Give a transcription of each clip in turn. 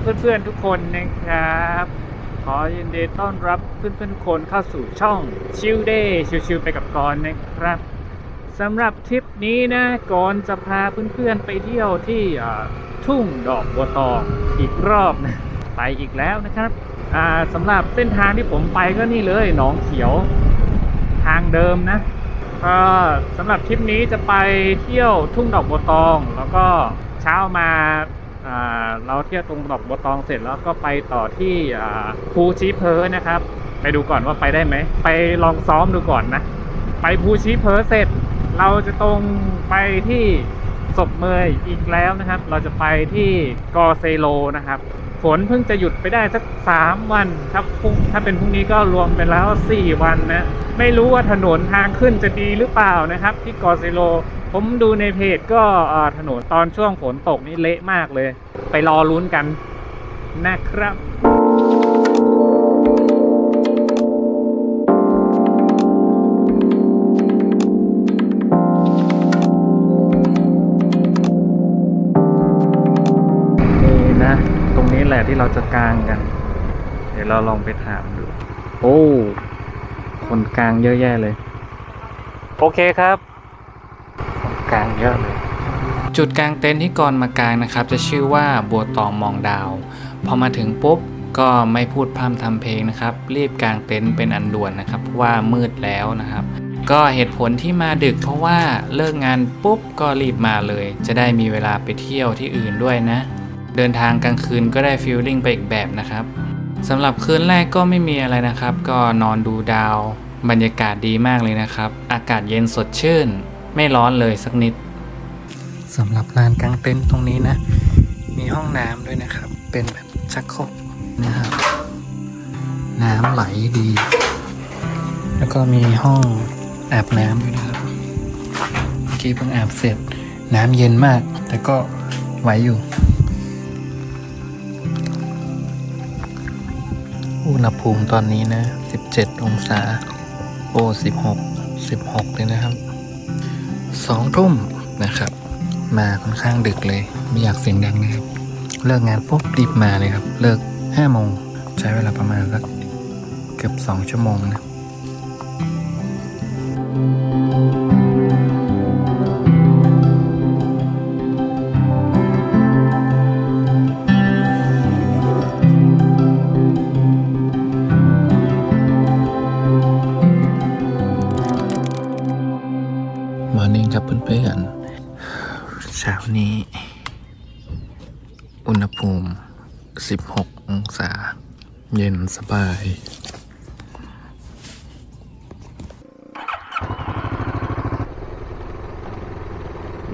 เพื่อนๆทุกคนนะครับ ขอยินดีต้อนรับเพื่อนๆทุกคนเข้าสู่ช่องชิลเดย์ชิวๆไปกับกอนนะครับสำหรับทริปนี้นะกอนจะพาเพื่อนๆไปเที่ยวที่ทุ่งดอกบัวตองอีกรอบนะไปอีกแล้วนะครับสำหรับเส้นทางที่ผมไปก็นี่เลยหนองเขียวทางเดิมนะก็สำหรับทริปนี้จะไปเที่ยวทุ่งดอกบัวตอง แล้วก็เช้ามา เราเที่ยวตรงดอกบัวตองเสร็จแล้วก็ไปต่อที่ภูชีเพอนะครับ ไปดูก่อนว่าไปได้ไหม ไปลองซ้อมดูก่อนนะ ไปภูชีเพอเสร็จ เราจะตรงไปที่ศพเมยอีกแล้วนะครับ เราจะไปที่กอเซโลนะครับ ฝนเพิ่งจะหยุดไปได้สักสามวันครับพรุ่งถ้าเป็นพรุ่งนี้ก็รวมเป็นแล้วสี่วันนะ ไม่รู้ว่าถนนทางขึ้นจะดีหรือเปล่านะครับ ที่กอเซโล ผมดูในเพจก็ถนนตอนช่วงฝนตกนี่เละมากเลย ไปรอลุ้นกันนะครับ นี้แหละที่เราจะกางกัน เดี๋ยวเราลองไปถามดู โอ้ คนกลางเยอะแยะเลย โอเคครับ คนกลางเยอะเลย จุดกลางเต็นท์ที่ก่อนมากางนะครับ จะชื่อว่าบัวตองมองดาว พอมาถึงปุ๊บก็ไม่พูดพร่ำทำเพลงนะครับ รีบกางเต็นท์เป็นอันด่วนนะครับเพราะว่ามืดแล้วนะครับ ก็เหตุผลที่มาดึกเพราะว่าเลิกงานปุ๊บก็รีบมาเลย จะได้มีเวลาไปเที่ยวที่อื่นด้วยนะ เดินทางกลางคืนก็ได้ฟีลลิ่งไปอีกแบบนะครับสำหรับคืนแรกก็ไม่มีอะไรนะครับ ก็นอนดูดาว บรรยากาศดีมากเลยนะครับ อากาศเย็นสดชื่น ไม่ร้อนเลยสักนิดสำหรับลานกลางเต็นท์ตรงนี้นะ มีห้องน้ำด้วยนะครับ เป็นแบบชักโครกนะครับ น้ำไหลดี แล้วก็มีห้องอาบน้ำด้วยนะครับเมื่อกี้เพิ่งอาบเสร็จน้ำเย็นมาก แต่ก็ไหวอยู่ อุณหภูมิตอนนี้นะ 17 องศา โอ 16 16 เลยนะครับ สองทุ่มนะครับ มาค่อนข้างดึกเลย ไม่อยากเสียงดังนะครับ เลิกงานปุ๊บรีบมาเลยครับ เลิก5โมง ใช้เวลาประมาณสักเกือบ 2 ชั่วโมงนะ มอร์นิ่งครับเพื่อนๆเช้านี้ อุณหภูมิ 16 องศา เย็นสบาย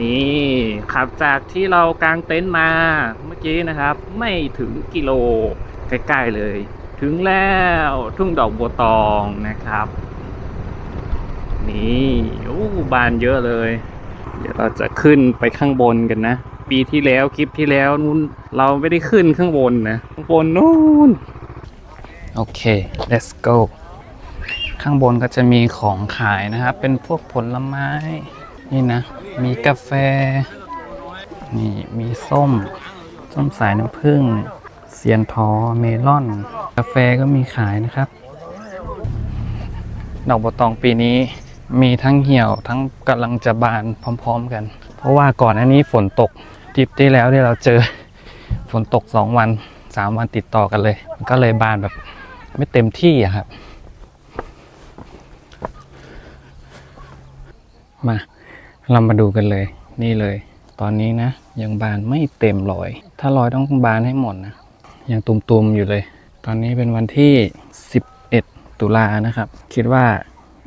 นี่ขับจากที่เรากางเต็นท์มาเมื่อกี้นะครับ ไม่ถึงกิโลใกล้ๆเลย ถึงแล้วทุ่งดอกบัวตองนะครับ นี่โอ้บานเยอะเลย เดี๋ยวเราจะขึ้นไปข้างบนกันนะ ปีที่แล้วคลิปที่แล้วนู้นเราไม่ได้ขึ้นข้างบนนะข้างบนนู้นโอเค let's go ข้างบนก็จะมีของขายนะครับ เป็นพวกผลไม้ นี่นะ มีกาแฟ นี่มีส้ม ส้มสายน้ำผึ้งเซียนทอเมลอน กาแฟก็มีขายนะครับ ดอกบัวตองปีนี้ มีทั้งเหี่ยวทั้งกำลังจะบานพร้อม ๆ กัน เพราะว่าก่อนอันนี้ฝนตกทริปที่แล้วที่เราเจอฝนตก 2 วัน 3 วันติดต่อกันเลย มันก็เลยบานแบบไม่เต็มที่อะครับ มาเรามาดูกันเลย นี่เลย ตอนนี้นะ ยังบานไม่เต็มร้อย ถ้าร้อยต้องบานให้หมดนะยังตุ่มๆอยู่เลย ตอนนี้เป็นวันที่ 11 ตุลานะครับ คิดว่า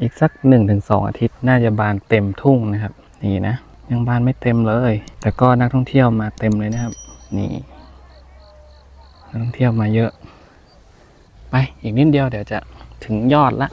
อีกสัก 1-2 อาทิตย์ น่าจะบานเต็มทุ่งนะครับ นี่นะ ยังบานไม่เต็มเลย แต่ก็นักท่องเที่ยวมาเต็มเลยนะครับ นี่นักท่องเที่ยวมาเยอะ ไปอีกนิดเดียวเดี๋ยวจะถึงยอดละ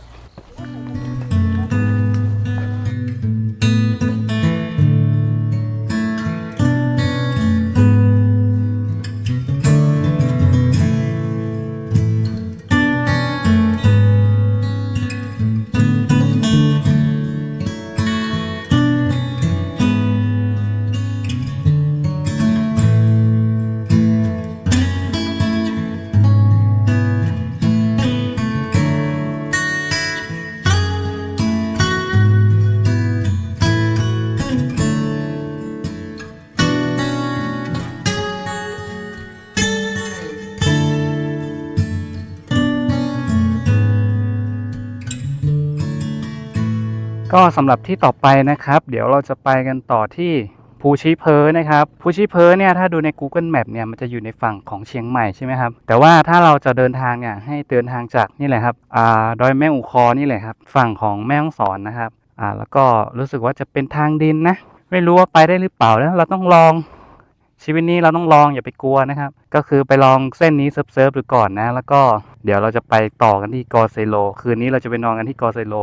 ก็สำหรับที่ต่อไปนะครับ เดี๋ยวเราจะไปกันต่อที่ภูชีเพอนะครับภูชีเพอเนี่ยถ้าดูใน Google Map เนี่ยมันจะอยู่ในฝั่งของเชียงใหม่ใช่ไหมครับ แต่ว่าถ้าเราจะเดินทางเนี่ยให้เดินทางจากนี่แหละครับอ่าดอยแม่อูคอนี่แหละครับ ฝั่งของแม่ฮ่องสอนนะครับอ่าแล้วก็รู้สึกว่าจะเป็นทางดินนะ ไม่รู้ว่าไปได้หรือเปล่าแล้วเราต้องลองชีวิตนี้เราต้องลองอย่าไปกลัวนะครับ ก็คือไปลองเส้นนี้เซิร์ฟเซิร์ฟดูก่อนนะ แล้วก็เดี๋ยวเราจะไปต่อกันที่กอเซโล คืนนี้เราจะไปนอนกันที่กอเซโล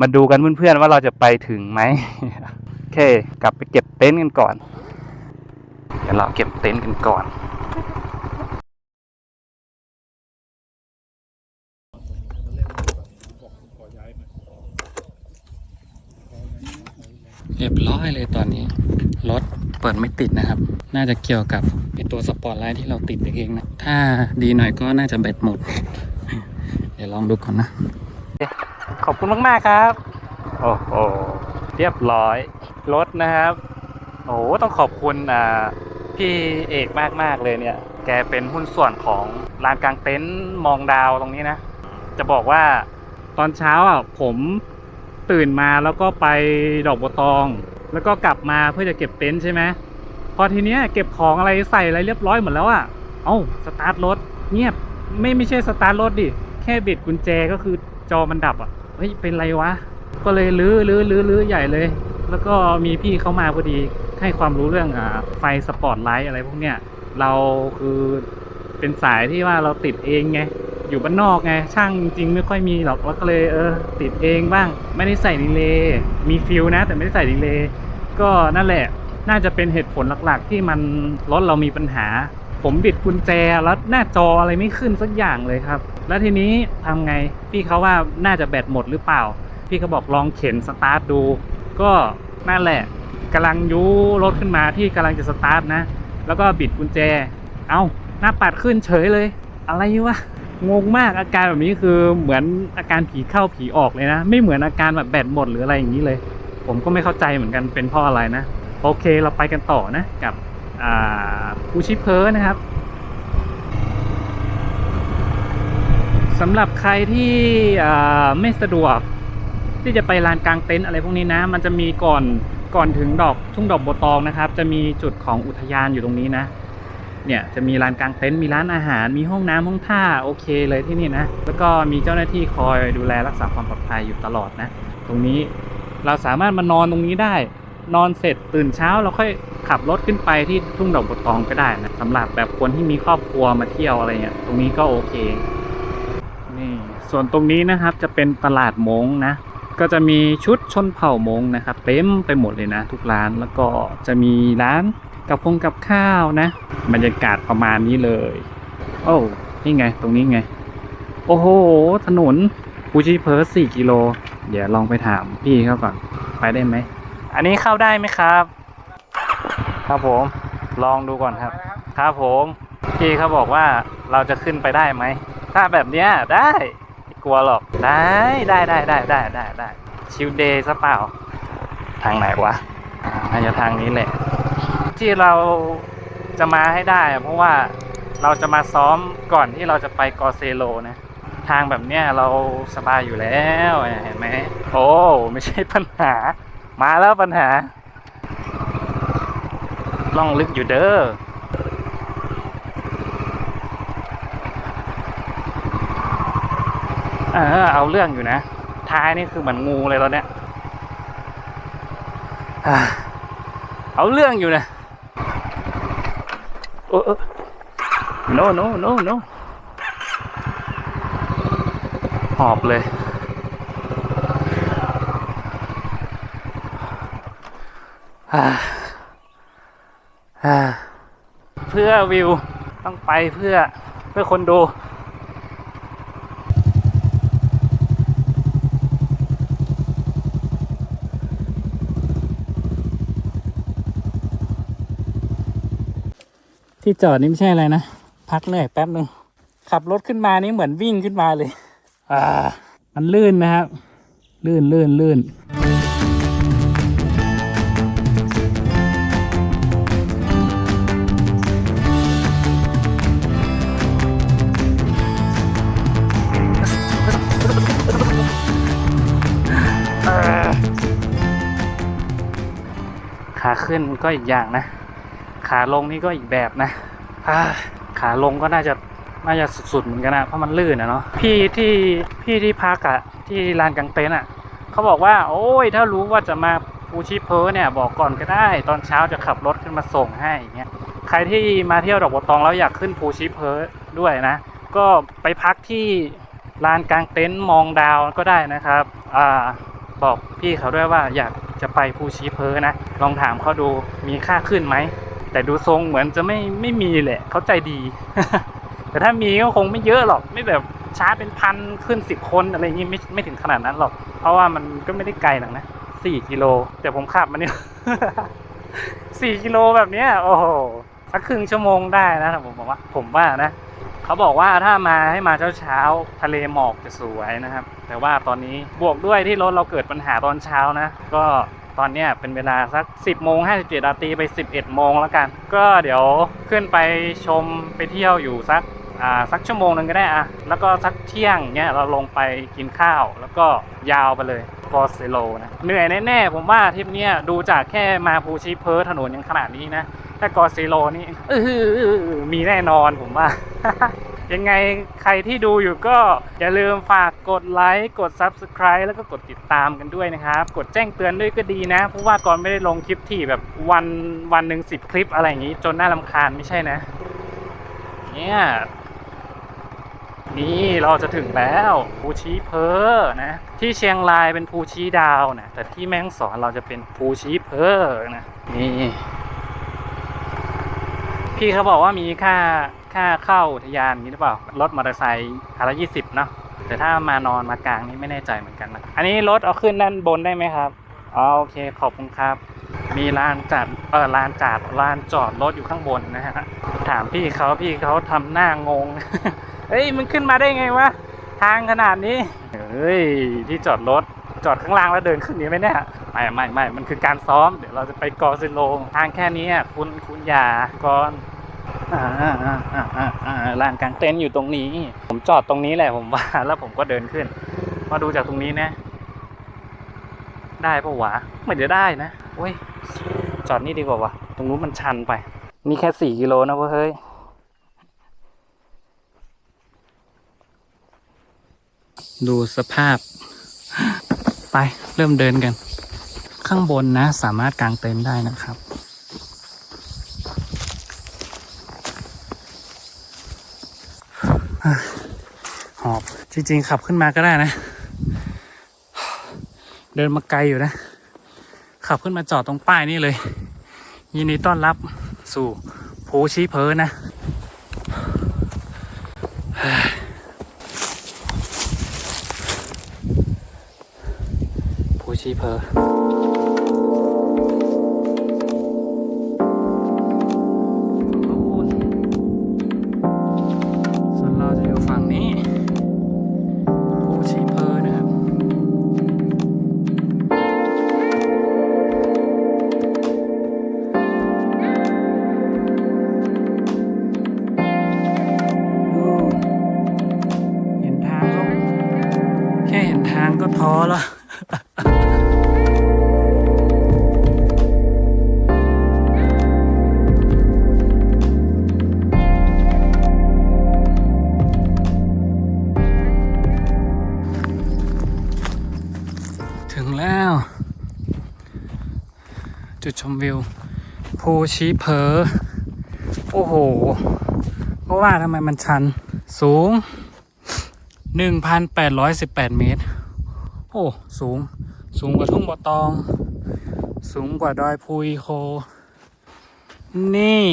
มาดูกันเพื่อนๆว่าเราจะไปถึงไหมโอเค กลับไปเก็บเต็นท์กันก่อนเดี๋ยวเราเก็บเต็นท์กันก่อน เรียบร้อยเลยตอนนี้ รถเปิดไม่ติดนะครับ น่าจะเกี่ยวกับไอตัวสปอร์ตไลท์ที่เราติดเองนะ ถ้าดีหน่อยก็น่าจะแบตหมด เดี๋ยวลองดูก่อนนะ ขอบคุณมากๆครับ โอ้โหเรียบร้อย รถนะครับ โอ้โหต้องขอบคุณอ่าพี่เอกมากๆเลยเนี่ย แกเป็นหุ้นส่วนของลานกลางเต็นท์มองดาวตรงนี้นะ จะบอกว่าตอนเช้าอะผมตื่นมาแล้วก็ไปดอกบัวตอง แล้วก็กลับมาเพื่อจะเก็บเต็นท์ใช่ไหมพอทีเนี้ยเก็บของอะไรใส่อะไรเรียบร้อยหมดแล้วอะ เอ้าสตาร์ทรถเงียบไม่ไม่ใช่สตาร์ทรถดิ แค่บิดกุญแจก็คือจอมันดับอะ เฮ้ยเป็นไรวะ ก็เลยลื้อลื้อลื้อลื้อใหญ่เลย แล้วก็มีพี่เขามาพอดีให้ความรู้เรื่องอ่าไฟสปอตไลท์อะไรพวกเนี้ยเราคือเป็นสายที่ว่าเราติดเองไงอยู่บ้านนอกไงช่างจริงๆไม่ค่อยมีหรอกแล้วก็เลยเออติดเองบ้าง ไม่ได้ใส่ดีเลย์มีฟิลนะ แต่ไม่ได้ใส่ดีเลย์ก็นั่นแหละน่าจะเป็นเหตุผลหลักๆ ที่มันรถเรามีปัญหา ผมบิดกุญแจแล้วหน้าจออะไรไม่ขึ้นสักอย่างเลยครับ แล้วทีนี้ทำไงพี่เขาว่าน่าจะแบตหมดหรือเปล่า พี่เขาบอกลองเข็นสตาร์ทดู ก็นั่นแหละกำลังยูรถขึ้นมาที่กำลังจะสตาร์ทนะ แล้วก็บิดกุญแจ เอ้าหน้าปัดขึ้นเฉยเลย อะไรวะงงมากอาการแบบนี้คือเหมือนอาการผีเข้าผีออกเลยนะ ไม่เหมือนอาการแบบแบตหมดหรืออะไรอย่างนี้เลย ผมก็ไม่เข้าใจเหมือนกันเป็นเพราะอะไรนะ โอเคเราไปกันต่อนะกับ อ่าภูชิเพอนะครับสำหรับใครที่ไม่สะดวกที่จะไปลานกลางเต็นท์อะไรพวกนี้นะ มันจะมีก่อนก่อนถึงดอกทุ่งดอกบัวตองนะครับ จะมีจุดของอุทยานอยู่ตรงนี้นะ เนี่ยจะมีลานกลางเต็นท์มีร้านอาหาร มีห้องน้ำห้องท่าโอเคเลยที่นี่นะ แล้วก็มีเจ้าหน้าที่คอยดูแลรักษาความปลอดภัยอยู่ตลอดนะ ตรงนี้เราสามารถมานอนตรงนี้ได้ นอนเสร็จตื่นเช้าเราค่อยขับรถขึ้นไปที่ทุ่งดอกบัวตองก็ได้นะสำหรับแบบคนที่มีครอบครัวมาเที่ยวอะไรเงี้ยตรงนี้ก็โอเคนี่ส่วนตรงนี้นะครับจะเป็นตลาดมงนะก็จะมีชุดชนเผ่ามงนะครับเต็มไปหมดเลยนะทุกร้านแล้วก็จะมีร้านกับพงกับข้าวนะบรรยากาศประมาณนี้เลย โอ้นี่ไงตรงนี้ไง โอ้โห ถนนปูชิเพิร์สสี่กิโล เดี๋ยวลองไปถามพี่เขาก่อน ไปได้ไหม อันนี้เข้าได้ไหมครับ ครับผม ลองดูก่อนครับ ครับผมพี่เขาบอกว่าเราจะขึ้นไปได้ไหม ถ้าแบบเนี้ยได้ไม่กลัวหรอก ได้ได้ได้ได้ได้ได้ได้ชิลเดย์ซะเปล่า ทางไหนวะอาน่าจะทางนี้แหละ ที่เราจะมาให้ได้ เพราะว่าเราจะมาซ้อมก่อนที่เราจะไปกอเซโลนะ ทางแบบเนี้ยเราสบายอยู่แล้วเห็นไหมโอ้ไม่ใช่ปัญหา มาแล้วปัญหาล่องลึกอยู่เด้อเออเอาเรื่องอยู่นะ ท้ายนี่คือเหมือนงูเลยตอนเนี้ยอ่าเอาเรื่องอยู่นะเออเออ no no no no หอบเลย อ่าอ่า เพื่อวิวต้องไปเพื่อเพื่อคนดูที่จอดนี่ไม่ใช่อะไรนะ พักเหนื่อยแป๊บนึง ขับรถขึ้นมานี่เหมือนวิ่งขึ้นมาเลย อ่า มันลื่นนะครับ ลื่นลื่นลื่น ขาขึ้นก็อีกอย่างนะ ขาลงนี่ก็อีกแบบนะอ่าขาลงก็น่าจะน่าจะสุดๆเหมือนกันนะเพราะมันลื่นนะเนาะพี่ที่พี่ที่พักอะที่ลานกลางเต็นท์อะเขาบอกว่า โอ้ย ถ้ารู้ว่าจะมาภูชีเพอเนี่ยบอกก่อนก็ได้ ตอนเช้าจะขับรถขึ้นมาส่งให้อย่างเงี้ยใครที่มาเที่ยวดอกบัวตองแล้วอยากขึ้นภูชีเพอด้วยนะ ก็ไปพักที่ลานกลางเต็นท์มองดาวก็ได้นะครับ อ่า บอกพี่เขาด้วยว่าอยาก จะไปภูชีเพอนะ ลองถามเขาดูมีค่าขึ้นไหม แต่ดูทรงเหมือนจะไม่ไม่มีแหละเขาใจดี แต่ถ้ามีก็คงไม่เยอะหรอก ไม่แบบช้าเป็นพันขึ้นสิบคนอะไรอย่างงี้ไม่ไม่ถึงขนาดนั้นหรอก เพราะว่ามันก็ไม่ได้ไกลหรอกนะสี่กิโล แต่ผมขับมาเนี่ยสี่กิโลแบบเนี้ยโอ้โหสักครึ่งชั่วโมงได้นะผมบอกว่า ผมว่านะ เขาบอกว่าถ้ามาให้มาเช้าเช้าๆทะเลหมอกจะสวยนะครับ แต่ว่าตอนนี้บวกด้วยที่รถเราเกิดปัญหาตอนเช้านะ ก็ตอนนี้เป็นเวลาสัก 10โมง57นาทีไป 11โมงแล้วกัน ก็เดี๋ยวขึ้นไปชมไปเที่ยวอยู่สักอ่าสักชั่วโมงหนึ่งก็ได้อะแล้วก็สักเที่ยงเนี้ยเราลงไปกินข้าว แล้วก็ยาวไปเลยกอเซโลนะเหนื่อยแน่ๆผมว่าทริปเนี้ยดูจากแค่มาภูชีเพิร์ถนนยังขนาดนี้นะ ถ้ากอซิโลนี่เออมีแน่นอนผมว่า ยังไงใครที่ดูอยู่ก็ อย่าลืมฝากกดไลค์กด Subscribe แล้วก็กดติดตามกันด้วยนะครับ กดแจ้งเตือนด้วยก็ดีนะ เพราะว่าก่อนไม่ได้ลงคลิปที่แบบวันวันหนึ่งสิบคลิปอะไรอย่างนี้ จนน่าลำคาญไม่ใช่นะ เนี่ยนี่เราจะถึงแล้วภูชีเพอนะที่เชียงรายเป็นภูชีดาวนะแต่ที่แม่ฮ่องสอนเราจะเป็นภูชีเพอนะนี่ พี่เขาบอกว่ามีค่าค่าเข้าอุทยานนี้หรือเปล่ารถมอเตอร์ไซค์คันละยี่สิบเนาะแต่ถ้ามานอนมากลางนี่ไม่แน่ใจเหมือนกันนะอันนี้รถเอาขึ้นด้านบนได้ไหมครับอ๋อโอเคขอบคุณครับ มีลานจัดเออลานจอดลานจอดรถอยู่ข้างบนนะฮะถามพี่เขาพี่เขาทำหน้างงเฮ้ยมันขึ้นมาได้ไงวะทางขนาดนี้เฮ้ยที่จอดรถจอดข้างล่างแล้วเดินขึ้นนี้ไหมเนี่ย ไม่ไม่ไม่มันคือการซ้อม เดี๋ยวเราจะไปกอซิโลทางแค่นี้คุณคุณอย่าก่อนอ่าอ่าอ่าอ่าอ่าอ่าลานกลางเต็นท์อยู่ตรงนี้ ผมจอดตรงนี้แหละผมว่า แล้วผมก็เดินขึ้น มาดูจากตรงนี้นะ ได้ปะวะไม่จะได้นะเว้ย จอดนี่ดีกว่าวะตรงนู้นมันชันไป นี่แค่สี่กิโลนะเว้ยดูสภาพ ไปเริ่มเดินกัน ข้างบนนะ สามารถกางเต็นท์ได้นะครับ หอบจริงๆ ขับขึ้นมาก็ได้นะ เดินมาไกลอยู่นะ ขับขึ้นมาจอดตรงป้ายนี่เลย ยินดีต้อนรับสู่ภูชีเพอนะ ภูชีเพอนู่นส่วนเราจะอยู่ฝั่งนี้ ภูชีเพอนะครับ เห็ นทางก็แค่เห็นทางก็ท้อแล้ว ชมวิวภูชีเพอ โอ้โหก็ว่าทำไมมันชัน สูง 1,818 เมตร โอ้ สูง สูงกว่าทุ่งบ่อตอง สูงกว่าดอยพุยโค นี่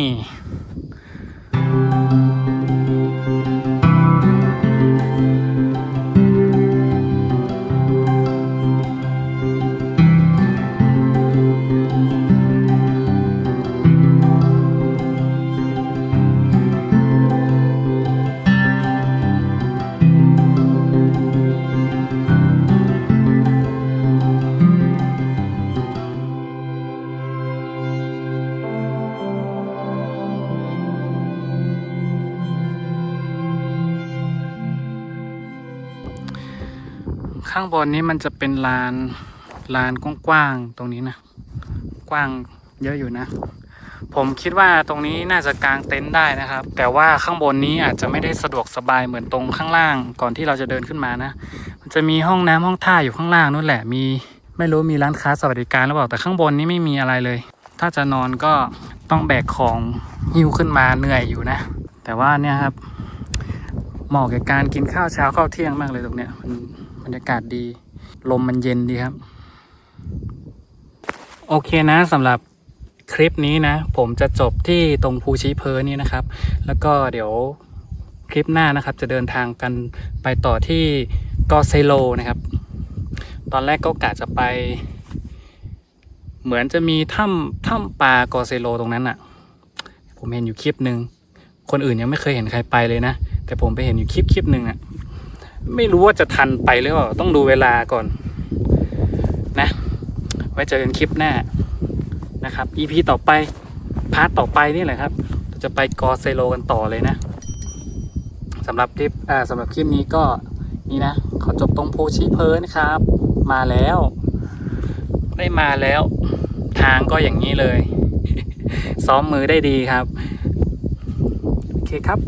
ข้างบนนี้มันจะเป็นลานลานกว้างๆตรงนี้นะ กว้างเยอะอยู่นะ ผมคิดว่าตรงนี้น่าจะกางเต็นท์ได้นะครับ แต่ว่าข้างบนนี้อาจจะไม่ได้สะดวกสบายเหมือนตรงข้างล่าง ก่อนที่เราจะเดินขึ้นมานะ มันจะมีห้องน้ำห้องท่าอยู่ข้างล่างนู่นแหละมีไม่รู้มีร้านค้าสวัสดิการหรือเปล่าแต่ข้างบนนี้ไม่มีอะไรเลย ถ้าจะนอนก็ต้องแบกของหิ้วขึ้นมาเหนื่อยอยู่นะ แต่ว่าเนี่ยครับเหมาะกับการกินข้าวเช้าข้าวเที่ยงมากเลยตรงเนี้ยมัน บรรยากาศดี ลมมันเย็นดีครับ โอเคนะสำหรับคลิปนี้นะ ผมจะจบที่ตรงภูชีเพอนี่นะครับ แล้วก็เดี๋ยวคลิปหน้านะครับ จะเดินทางกันไปต่อที่กอเซโลนะครับ ตอนแรกก็กะจะไป เหมือนจะมีถ้ำถ้ำปลากอเซโลตรงนั้นอะ่ะ ผมเห็นอยู่คลิปหนึ่งคนอื่นยังไม่เคยเห็นใครไปเลยนะ แต่ผมไปเห็นอยู่คลิปคลิปหนึ่งอะ่ะ ไม่รู้ว่าจะทันไปหรือเปล่าต้องดูเวลาก่อน นะ ไว้เจอกันคลิปหน้านะครับ EP ต่อไป พาร์ทต่อไปนี่แหละครับเราจะไปกอเซโลกันต่อเลยนะสำหรับคลิปอ่าสำหรับคลิปนี้ก็นี่นะขอจบตรงโพชิเพอนะครับ มาแล้ว ได้มาแล้ว ทางก็อย่างนี้เลย ซ้อมมือได้ดีครับ โอเคครับ